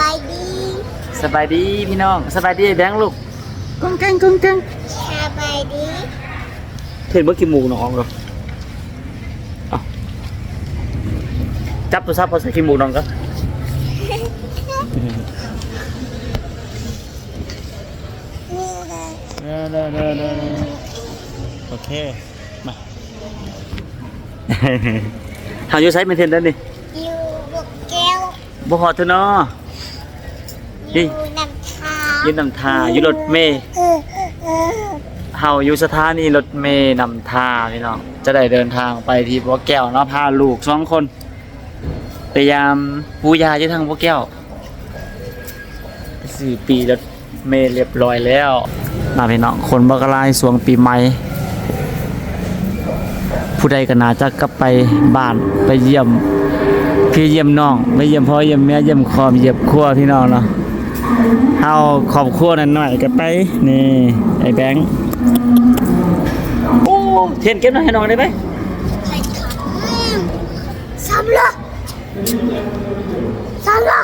บายดีสบายดีพี่น้องสบายดีไอ้แบงค์ลูกก้องแกงก้องแกงสบายดีเห็นเมื่อกี้หมูน้องเหรอเอาจับตัวซับพอใส่ขี้หมูน้องก็เด้อเด้อเด้อเด้อโอเค มาหาอยู่ไซส์เมนเทนได้นี่อยู่บกแก้วบ่ฮอดเถอะเนาะ อนี่ยู่น้ำทายืนนำทาอยู่รถเมย์เออเออเออเฮาอยู่สถานีรถเมย์นำทาพี่น้องจะได้เดินทางไปที่บัวแก้วเนาะพาลูกสองคนพยายามปูยาอยู่ทางบัวแก้วสี่ปีรถเมย์เรียบร้อยแล้วมาพี่น้องคนบักลายสวงปีใหม่ผู้ใดก็น่าจะกลับไปบ้านไปเยี่ยมพี่เยี่ยมน้องไม่เยี่ยมพ่อเยี่ยมแม่เยี่ยมครอบเยี่ยมครัวพี่น้องเนาะ เอาครอบครัวนั่นหน่อยก็ไปนี่ไอ้แบงค์โอ้เทียนเก็บหน่อยให้น้องได้ไหมใครทำซ้ำละซ้ำละ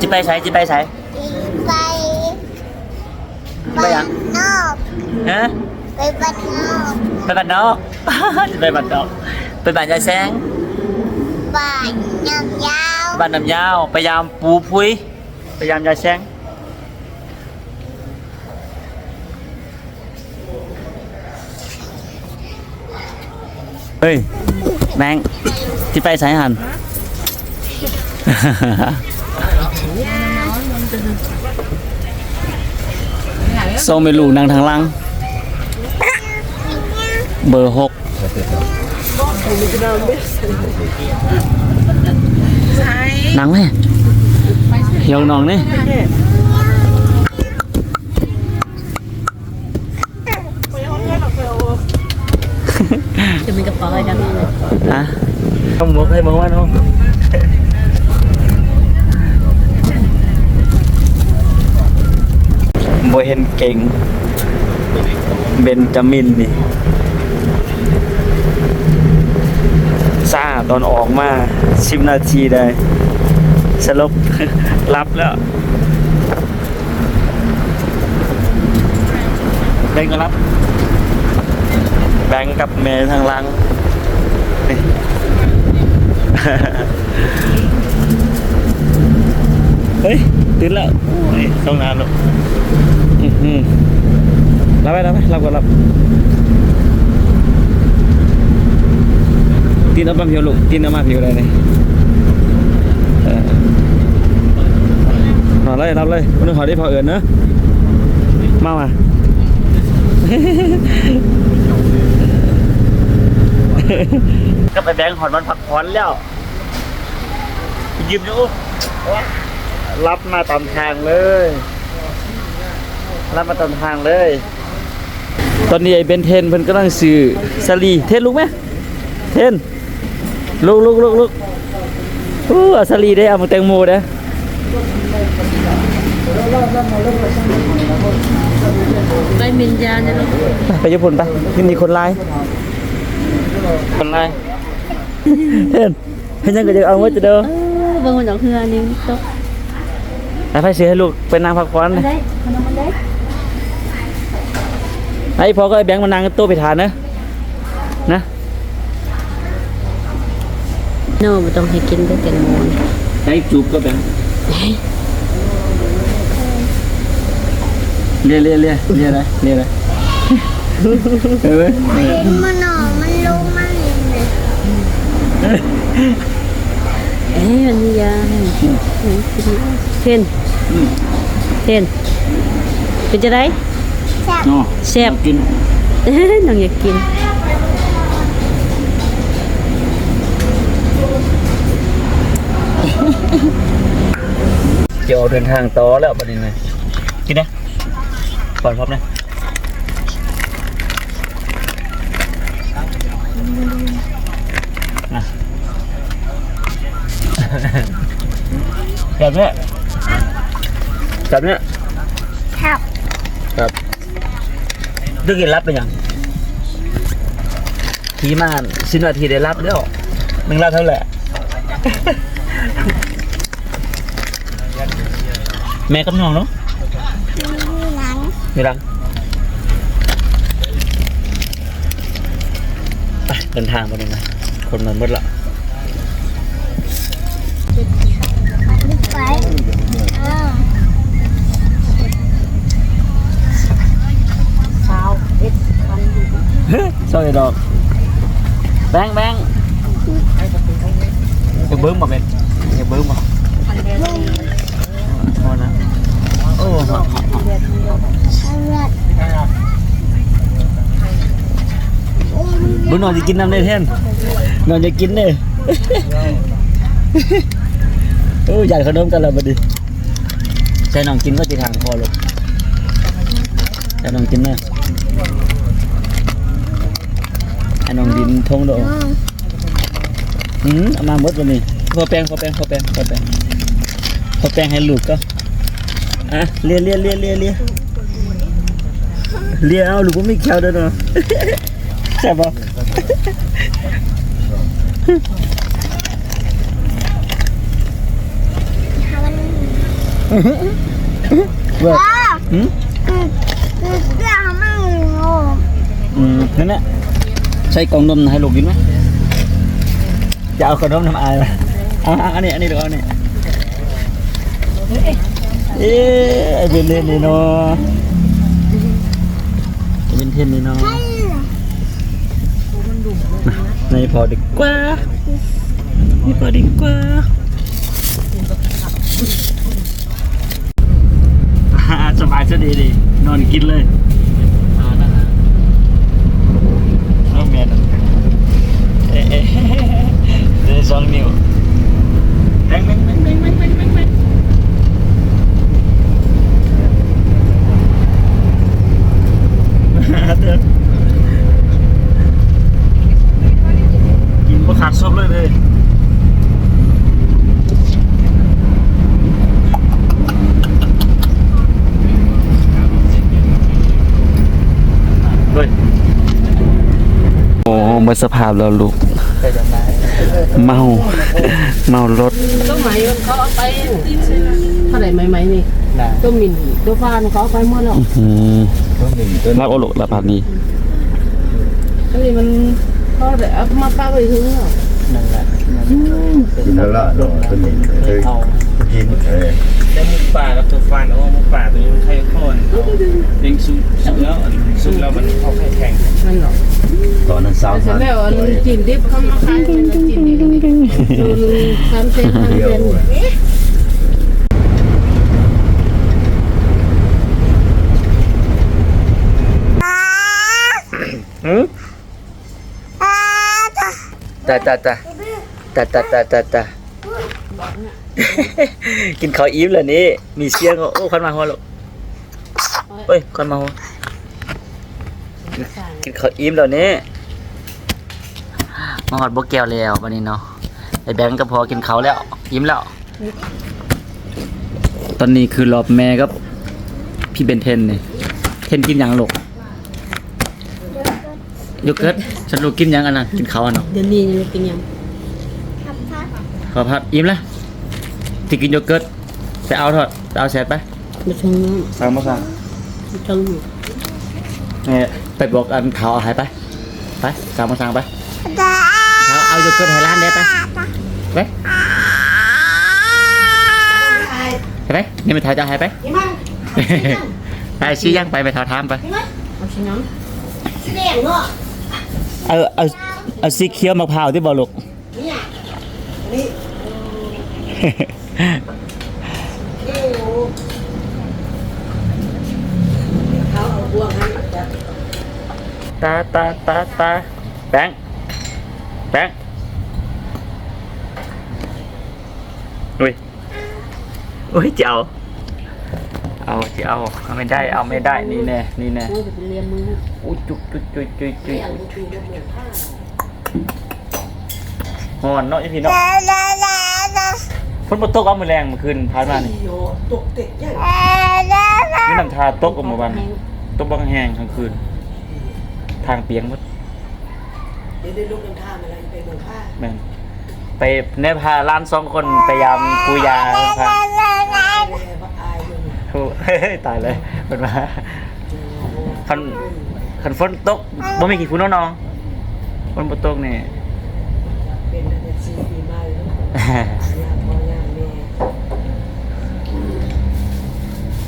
จะไปใช้จะไปใช้ไปไปยังนอกฮะไปบ้านนอกไปบ้านนอกจะไปบ้านนอกไปบ้านยายแสงบ้าน ยาวยาวบ้านน้ำยาวพยายามปูพุยพยายามยายแสงเฮ้ยแบงค์ที่ไปใช้หันโซเมลูนางทางหลังเบอร์หก นังไหมยองน้องนี่จะมีกระเป๋าอะไรดังเลยฮะต้องมุกให้มึงว่าน้องโบเห็นเก่ง เบนจามินนี่ซ่า ตอนออกมาสิบนาทีได้สลบรับแล้วแบงก์ก็รับ แบงก์กับเมย์ทางลังนี่เฮ้ยตื่นแล้วโอ้ยต้องนานแล้วอื้อหือรับไปรับไปรับก่อนรับ ตีนเอามาผิวลูกตีนเอามาผิวอะไรเนี่ยเออนอนเลยรับเลยไม่ต้องขอได้พอเอิญเนอะมามาก็ไปแบงค์หอนมันผักหอนแล้วยืมอยู่รับมาตามทางเลย รับมาตามทางเลย ตอนนี้ไอ้เบนเทนเพิ่นกำลังซื้อสลีเทนลุกไหมเทน ลุกลุกลุกลุกอู้เอาสลีได้เอามาแตงโมได้ไปมินยาเนี่ยลูกไปญี่ปุ่นไปที่มีคนไล่คนไล่เทนเห็นยังก็จะเอาไว้จะเด้อเออบางคนดอกเฮือนี่ตกไปไปซื้อให้ลูกเป็นนางพักผ่อนมาได้ขนมมาได้ไอ้พอก็ไอ้แบงค์มานั่งโต๊ะไปทานนะนะ โน่ไม่ต้องให้กินได้แต่ละมื้อไอ้จูบก็แบงค์เรียเรียเรียเรียอะไรเรียอะไรเออเว้ยมันหนอมันลงมาเลยเอ้ยมันมียาเทนเทนเป็นจะได้อ๋อแซ่บกินเอ้ยน้องอยากกิน เกี่ยวเดินทางต่อแล้วบัดนี้นะกินนะก่อนพร้อมนะนะแบบเนี้ยแบบเนี้ยครับครับดึกกินรับเป็นยังทีมานสิบนาทีได้รับแล้วมึงรับเท่าไหร่ mẹ cắm ngon lắm mì lăng à, เดินทางไปเลยนะคนมันมืดละสาวเอ็ดพันอยู่สาวเอ็ดดอกแบงแบงอย่าเบิ้มมาเป็นอย่าเบิ้มมา อนะโอ้หาะเหาะเหอดโอ้มันบุญนอนจะกินน้ำได้เท่นนอนจะกินเด้โอ้ยอยากขนมกันแล้วบดดิใช่น้องกินก็จะทางพอลูกใช่น้องกินเนอะไอ้น้องดินทงโดอออืมเอามาหมดวันนี้พอแปลงพอแปลงพอแปลงพอแปลงพอแปลงให้ลูกก็ อะเลียเลียเลียเลียเลียเลียเอาลูกก็ไม่เคี้ยวเด้อเนาะใช่ปะทำมันเบิดอ้าอืมคือคือเรื่องมันโง่อืมนั่นแหละใช้กล่องนมให้ลูกกินไหมจะเอาขนมทำอายไหมเอาเอาอันนี้อันนี้เดี๋ยวเอาอันนี้ เอ๊ะไอ้เป็นเล่นนี่เนาะไอ้เป็นเทนนี่เนาะใช่เหรอในพอดีกว่านี่พอดีกว่าสบายซะดีดีนอนกินเลยน้องเมียนเอ๊ะเอ๊ะเดี๋ยวสองนิ้วแบงแบงแบงแบงแบงแบงแบงแบงเดี๋ยว กินบะขาดซบเลยเลยเฮ้ยโอ้เมื่อสภาพแล้วลูก เมา เมารถต้นไหมเขาเอาไปเท่าไหร่ไหมไหมนี่ต้นมินต้นฟ้านเขาเอาไปหมดแล้ว รับเอาลูกรับแบบนี้อันนี้มันเขาได้เอามาป้าไปถึงแล้วกินแล้วละเนาะตัวนี้เคยกินเออแล้วหมูป่ากับตัวฟันโอ้หมูป่าตัวนี้มันไข่ข้นเด้งซุปซุปแล้วอันซุปแล้วมันเข้าไข่แข็งนั่นหรอตอนนั้นสาวแต่พันแล้วอันจีนดิบเขามาขายเป็นจีนดิบนี่โลนึงสามเซนสามเดียเซวน หืมอ้าจ้ะตาตาตาตาตาตาตาตากินข้าวอิ่มแล้วนี่มีเสียงโอ้คนมาหัวลูกเฮ้ยคนมาหัวกินข้าวอิ่มแล้วนี่มาหอดบกแก้วแล้ววันนี้เนาะไอ้แบงก์ก็พอกินข้าวแล้วอิ่มแล้ว ตอนนี้คือรอบแม่กับ พี่เบนเทนนี่เทนกินหยังลูก โยเกิร์ตฉันลูกกินหยังอันนั้นกินข้าวอันเนาะเดี๋ยวนี้ยังกินยังทำพัดขอพัดอิ่มแล้วที่กินโยเกิร์ตไปเอาเถอะไปเอาแสดไปมาชงน้สั่งมาสั่งำชงเนี่ยไปบอกอันเขาเอาใหายไปไปสั่งมาสั่งไปจ้าเขาเอาโยเกิร์ตให้ร้านได้ไปไปไปไปนี่ไปถ่ายจะหายไปไปชี้ย่างไปไปถ่ายทามไป เอาชิ้นน้เสียงเนาะ เอาเอาเอาสีเขียวมะพร้าวที่บ่ลูกเขาเอาบวงให้จ้ะตาตาตาตาแบงแบงอุ้ยอุ้ยเจะเอาเจะเอาเอาไม่ได้เอาไม่ได้นี่แน่นี่แน่โอ้ยจะไปเรียนมือ อุ้ยจุกจุกจุกจุกจุกเอาไปดูดูดูผ้าหอนเนาะพี่เนาะจ้าจ้าจ้าจ้าฝนบ่ตกเอามือแรงเมื่อคืนผ่านมานี่จ้าจ้าจ้ามีน้ำทาตกออกมาวันตกบางแหงกลางคืน ทางเปียงหมดเดี๋ยวได้ลูกน้ำทามอะไรไปเมืองผ้าแม่นไปเนี่ยพาล้านสองคนไปยามปูยาพาเฮ้ยตายเลยเป็นมาคัน คันฝนตกบ่มีกี่ฝุ่นเนาะน้องฝนบ่ตกนี่เป็นอันดับสี่ปีมาเลยยามพ่อยามแม่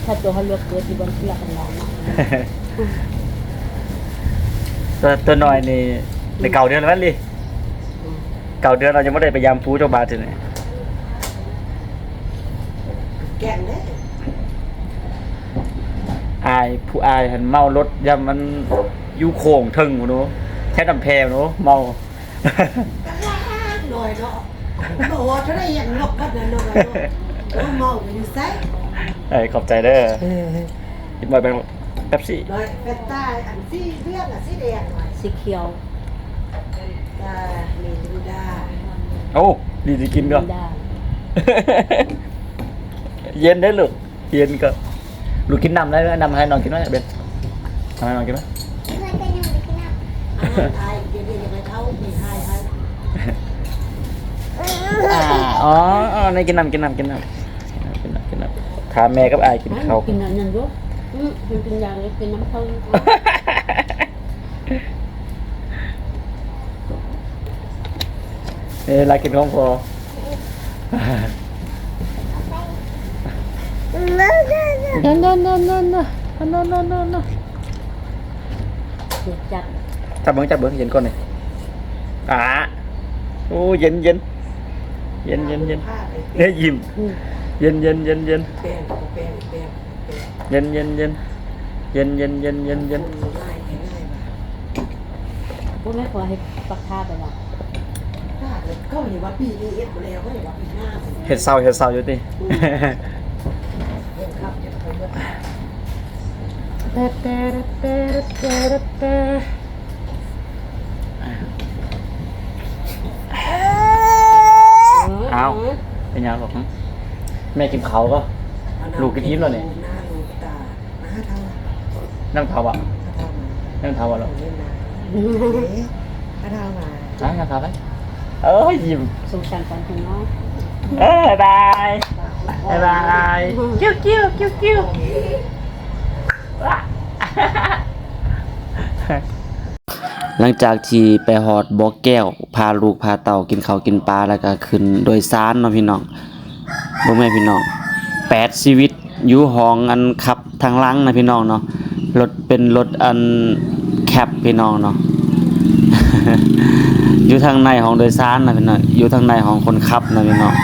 ถ้าตัวเขาเลือกเกิดที่บนที่หลักกันแล้วตัวตัวน้อยนี่ในเก่าเดือนแล้วลิเก่าเดือนเรายังไม่ได้ไปยามปูเจ้าบาทเลย แก่งเด้ อาย ผู้อายหันเมารถยามมันอยู่โค้งถึงหนูแค่ดำแพงหนูเมาหน่อยเนาะบอกว่าถ้าได้อย่างนกก็เดินนกเนาะเมาอยู่ไสเอ้ยขอบใจเด้อกินบ่อยเป็นเป๊ปซี่น้อยเป็นตาอันสีเรื่องอะสีแดงสีเขียวตาเมดูดาโอ้ดีจะกินก็ดาเย็นได้อลูกเย็นก็ ดูคิดนำได้ไหมนำให้น้องกินไหมเบนทำให้น้องกินไหมอ๋อในกินน้ำกินน้ำกินน้ำกินน้ำกินน้ำขาแม่กับไอากินเขากินนำนั่นรู้มันกินยาเลยกินน้ำเขาเอะลากินของพอ เดินเดินนอนนอนนอนนอนนอนนอนนอนจับจับเบิ้งจับเบิ้งเย็นก่อนเลยอ่าโอ้เย็นเย็นเย็นเย็นเย็นเฮ้ยยิ้มเย็นเย็นเย็นเย็นแป้งแป้งแป้งเย็นเย็นเย็นเย็นเย็นเย็นเย็นเย็นง่ายง่ายพวกแม่ขอให้ปักท่าไปละก็เห็นว่าปีนี้เอ็ดแล้วก็เห็นว่าปีหน้าเห็ดเศร้าเห็ดเศร้าอยู่ติครับจะไป เมื่อเต้เต้เต้เต้เต้เอาเป็นยังหรอกแม่กินเขาวก็ ลูกกินอิ่มแล้วนี่หน้าลูกตาหน้าเท่านั่งเท้าอะเท่ามานั่งเท้าอะหรอเล่นนะหน้าเท่ามานั่งเท้าไหมเอ้ยยิ้มสงสารกันคุณน้องเอ้ยบาย บายบายกิ้วกิ้วกิ้วกิ้วหลังจากที่ไปหอดบ่อแก้ว พาลูกพาเต่ากินข้าวกินปลาแล้วก็ขึ้นโดยสารเนาะพี่น้องบ่แม่นพี่น้องแปดชีวิตอยู่ห้องอันขับทางหลังนะพี่น้องเนาะรถเป็นรถอันแคปพี่น้องเนาะ อยู่ทางในของโดยสารนะพี่น้องอยู่ทางในของคนขับนะพี่น้อง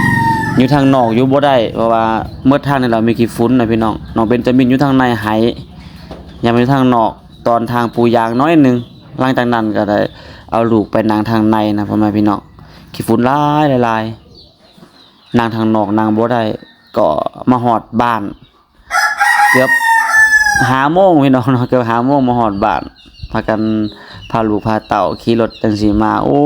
อยู่ทางนอกอยู่บ่ได้เพราะว่าเมื่อทางในเรามีกี่ฝุ่นนะพี่น้องน้องเบนจามินอยู่ทางในไหยังไปอยู่ทางนอกตอนทางปูยางน้อยหนึงหลังจากนั้นก็ได้เอาลูกไปนางทางในนะพ่อแม่พี่น้องขี้ฝุ่นลายลายนางทางนอกนางบ่ได้ก็มาฮอดบ้าน เกือบหาโมงพี่น้องเนาะเกือบหาโมงมาฮอดบ้านพากันพาลูกพาเต่าขี่รถจังสีมา โอ้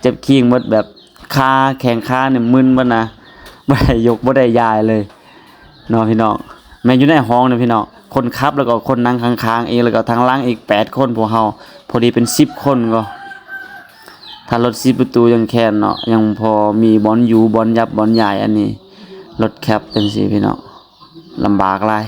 เจ็บคิงมดแบบขาแข้งขาเนี่ยมึนบิดนะ บ่ได้ยกบ่ได้ยายเลยเนาะพี่น้องแม่อยู่ในห้องนี่ยพี่น้องคนขับแล้วก็คนนั่งข้างๆเองแล้วก็ทางล่างอีกแปดคนพวกเฮาพอดีเป็น 10 คนก็ถ้ารถ10ประตูยังแค่นเนาะยังพอมีบอลอยู่บอลยับบอลใหญ่อันนี้รถแคปจังซี่พี่น้องลำบากหลาย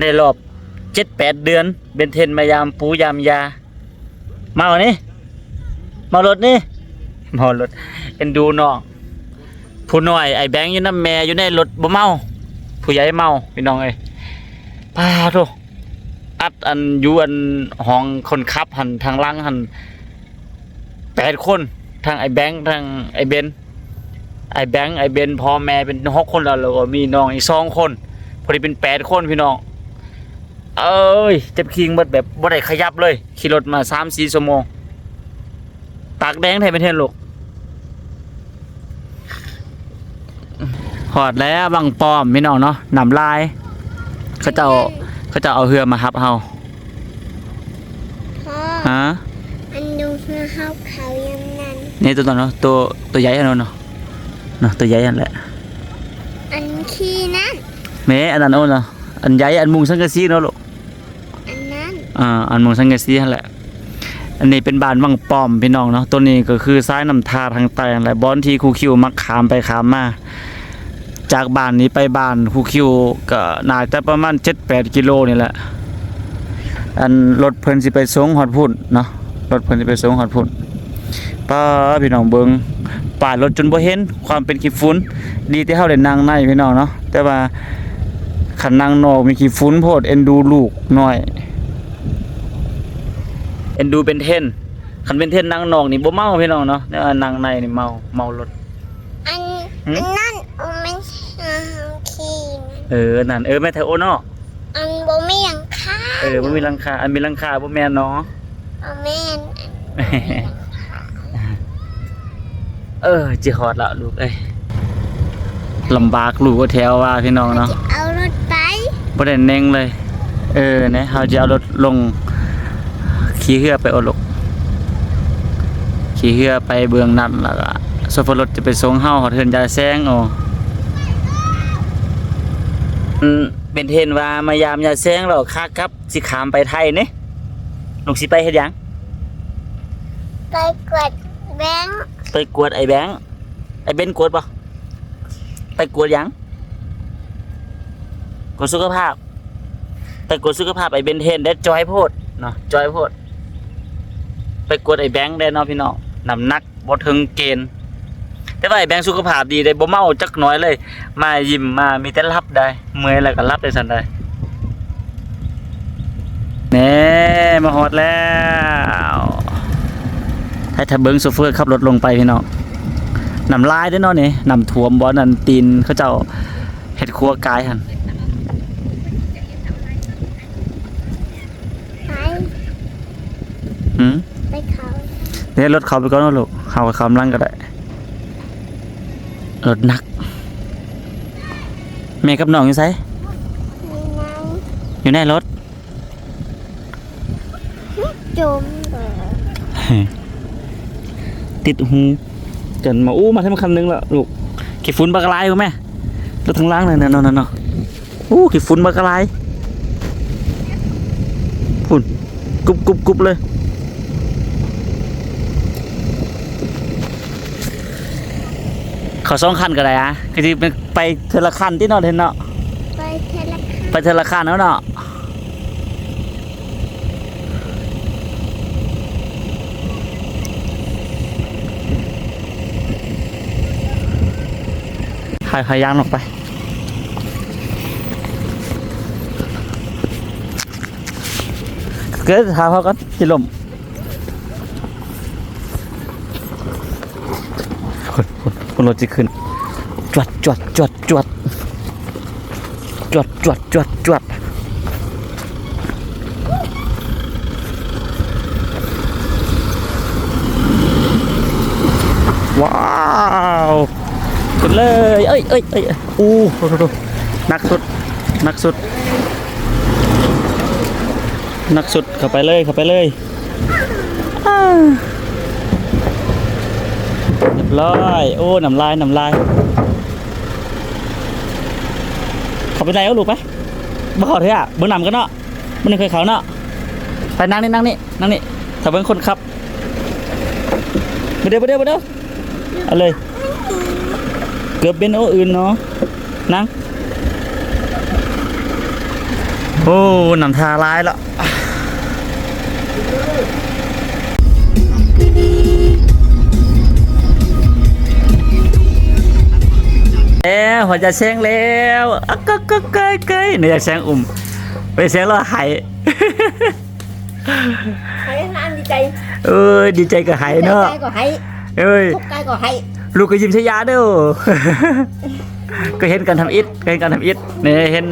ในรอบเจ็ดแปดเดือน เบนเทนมายามปูยามยา มาวันนี้มารถนี่มารถเอ็นดูน้องผู้น้อยไอ้แบงค์อยู่น้ำแม่อยู่ในรถบ่เมา ผู้ใหญ่เมาพี่น้องเอ้ยป้าโตอัดอันอยู่อันห้องคนขับหันทางหลังหันแปดคนทางไอ้แบงค์ทางไอ้เบนไอ้แบงค์ไอ้เบนพ่อแม่เป็นหกคนแล้วแล้วก็มีน้องอีกสองคน พอดีเป็นแปดคนพี่น้อง เอ้ยเจ็บคิงหมดแบบบ่ได้ขยับเลยขี่รถมาสามสี่ชั่วโมงปากแดงไทยประเทศลูกหอดแล้วบังปอมพี่น้องเนาะนำลายเขาเจ้าเขาเจ้าเอาเรือมาฮับเฮาพ่อฮะอันดูเพื่อเข้าเขายังนั้นนี่ตัวนั้นเนาะตัวตัวใหญ่อันนั้นเนาะเนาะตัวใหญ่อันแหละอันขี้นั้นแม่อันนั้นเอาเนาะ อันใหญ่อันมุงสังกะสีเนาะลูกอันนั้นอ่าอันมุงสังกะสีนั่นแหละ อันนี้เป็นบ้านวังป้อมพี่น้องเนาะตัวนี้ก็คือซ้ายนำทาทางใต้นั่นแหละบอนที่ครูคิวมักขามไปขามมาจากบ้านนี้ไปบ้านครูคิวก็น่าจะประมาณ7-8กิโลนี่แหละ อันรถเพิ่นสิไปส่งฮอดพุ่นเนาะรถเพิ่นสิไปส่งฮอดพุ่นป้าพี่น้องเบิงป่ายรถจนบ่เห็นความเป็นขี้ฝุ่นดีที่เฮาได้นั่งในพี่น้องเนาะแต่ว่า คันนั่งนอกมีขี้ฝุ่นโพดเอ็นดูลูกน้อย เอ็นดูเป็นเทนคันเป็นเทนนั่งนอกนี่บ่เมาพี่น้องเนาะแต่ว่านั่งในนี่เมาเมารถ อันหืม อันนั้นโอไม่ใช่ขี้นั้นเออนั่นเออแม่เธอโอเนาะอันโบไม่ยังค่าเออบ่มีหลังคาอันมีหลังคาบ่แม่นเนาะ โอแม่นเออจิฮอดละลูกเอ้ยลำบากลูกก็แถวว่าพี่น้องเนาะ จะเอารถไป บ่ได้เน่งเลย เออเนี่ยเฮาจะเอารถลง ขี่เรือไปเอาลูกขี่เรือไปเบืองนั่นแล้วก็โซฟรถจะไปส่งเฮาฮอดเฮือนยายแซงเอาอืมเป็นเทรนว่ามายามยายแซงแล้วค่าครับสิขามไปไทยนี่ลูกสิไปเฮ็ดหยังไปกวดแบงค์ไปกวดไอ้แบงค์ไอ้เบนกวดปะไปกวดหยัง กดสุขภาพไปกดสุขภาพไอ้เบนเทนได้จอยโพดเนาะจอยโพด ไปกดไอ้แบงค์ได้เนาะพี่น้องน้ำหนักบ่ถึงเกณฑ์แต่ว่าไอ้แบงค์สุขภาพดีได้บ่เมาจักน้อยเลย มายิ้มมามีแต่รับได้เมื่อยแล้วก็รับได้สันได้แหน่มาฮอดแล้วให้ถ้าเบิ้งโซเฟอร์ขับรถลงไปพี่น้องนำลายเด้เนาะนี่นำท่วมบ่นั่นตีนเขาเจ้าเฮ็ดครัวกายหัน ไป หืมไปเขาเดี๋ยวรถเขาไปก่อนเนาะลูกเขากับคำลังก็ได้รถหนักแม่กับน้องอยู่ไสมีน้ำอยู่ในรถจมเหรอติดหูจนมาอู้มาทั้งคันนึงแล้วลูกขี้ฝุ่นบักลายบ่แม่รถทั้งล่างเลยนะเนาะเนาะอู้ขี้ฝุ่นบักลายฝุ่นกุบกุบกุบเลย เขาสองคันก็ได้อะคือสิไปเทอละคันที่เนาะเห็นเนาะไปเทเลคาไปเทอละคันแล้วเนาะหายหายยางออกไปเกิดหาเขากันที่ลมคนคน คนรถจะขึ้นจวดจวดจวดจวดจวดจวดจวดจวดว้าวขึ้นเลย เอ้ยเอ้ยเอ้ยอู้โหโหหนักสุดหนักสุดหนักสุดเข้าไปเลยเข้าไปเลยอ้า ร้อยโอ้น้ำลายน้ำลายเขาไปไหนเอาลูกไปบ่เขาเถอะเบิ้งนำกันเนาะมันเคยเขาเนาะไปนั่งนี่นั่งนี่นั่งนี่ถ้าเบิ้งคนขับไปเดี๋ยวไปเดี๋ยวไปเดี๋ยวเอาเลยเกือบเป็นโออื่นเนาะนั่งโอ้น้ำทาลายแล้ว แล้วหัวจะแซงแล้วอะก็ก็เกยเกยเนี่ยแซงอุ่มไปแซงแล้วหายให้น้ำดีใจเอ้ยดีใจกับหายเนาะใจก็ให้เอ้ยทุกใจก็ให้ลูกก็ยิ้มชยาเด้อก็เห็นกันทำอิฐก็เห็นกันทำอิฐเนี่ยเห็น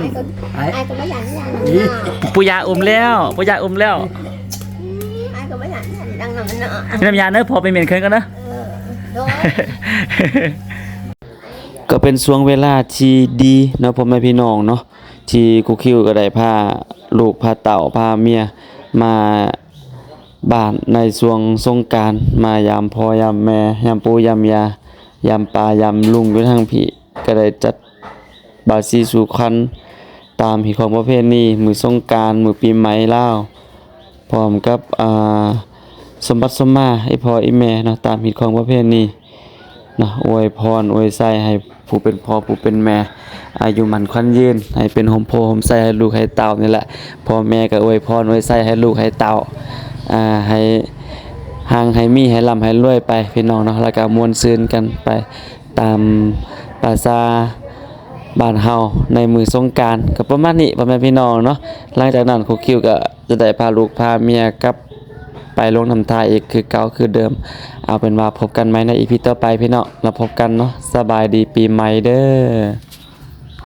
ไอ้ก็ไม่อยากอย่างนั้นปุยาอุ้มแล้วปุยาอุ้มแล้วไอ้ก็ไม่อยากอย่างนั้นดังนั้นเนาะน้ำยาเนอะพอไปเหม็นเคินกันนะโดย ก็เป็นช่วงเวลาที่ดีเนาะพ่อแม่พี่น้องเนาะที่คุคิวก็ได้พาลูกพาเต่าพาเมียมาบ้านในช่วงสงการมายามพ่อยามแม่ยามปู่ยามยายามปายามลุงอยู่ทางพี่ก็ได้จัดบาซีสู่คันตามหิของประเพณีมือสงการมือปีใหม่ลาพร้อมกับอ่าสมบัติสมมาให้พ่ออีแม่เนาะตามหิของประเพณีเนาะอวยพรอวยใส่ให้ ผู้เป็นพ่อผู้เป็นแม่ อายุมันควันยืน ให้เป็นโฮมโพโฮมไส้ให้ลูกให้เต่านี่แหละพ่อแม่ก็อวยพรอวยไส้ให้ลูกให้เต่าอ่าให้ห่างให้มีให้ร่ำให้รวยไปพี่น้องเนาะแล้วก็มวลซืนกันไปตามภาษาบ้านเฮาในมือสงการก็ประมาณนี้พ่อแม่พี่น้องเนาะหลังจากนั้นครูคิวก็จะได้พาลูกพาเมียกับ ไปลงทำทายอีกคือเก่าคือเดิม เอาเป็นว่าพบกันไหมในอีพีต่อไปพี่เนาะเราพบกันเนาะสบายดีปีใหม่เด้อ